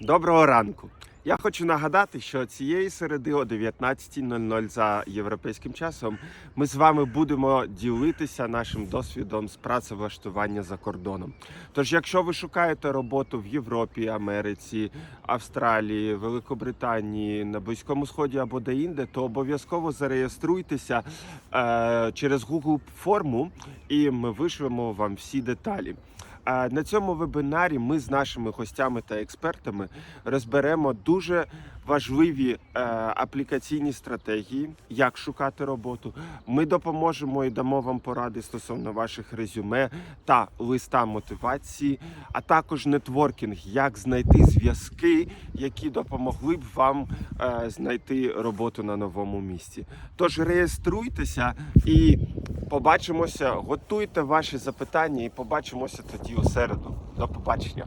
Доброго ранку. Я хочу нагадати, що цієї середи о 19.00 за європейським часом ми з вами будемо ділитися нашим досвідом з працевлаштування за кордоном. Тож, якщо ви шукаєте роботу в Європі, Америці, Австралії, Великобританії, на Близькому Сході або де-інде, то обов'язково зареєструйтеся е, через Google форму, і ми вишлемо вам всі деталі. На цьому вебінарі ми з нашими гостями та експертами розберемо дуже важливі е, аплікаційні стратегії, як шукати роботу. Ми допоможемо і дамо вам поради стосовно ваших резюме та листа мотивації, а також нетворкінг, як знайти зв'язки, які допомогли б вам е, знайти роботу на новому місці. Тож реєструйтеся і побачимося. Готуйте ваші запитання і побачимося тоді у середу. До побачення.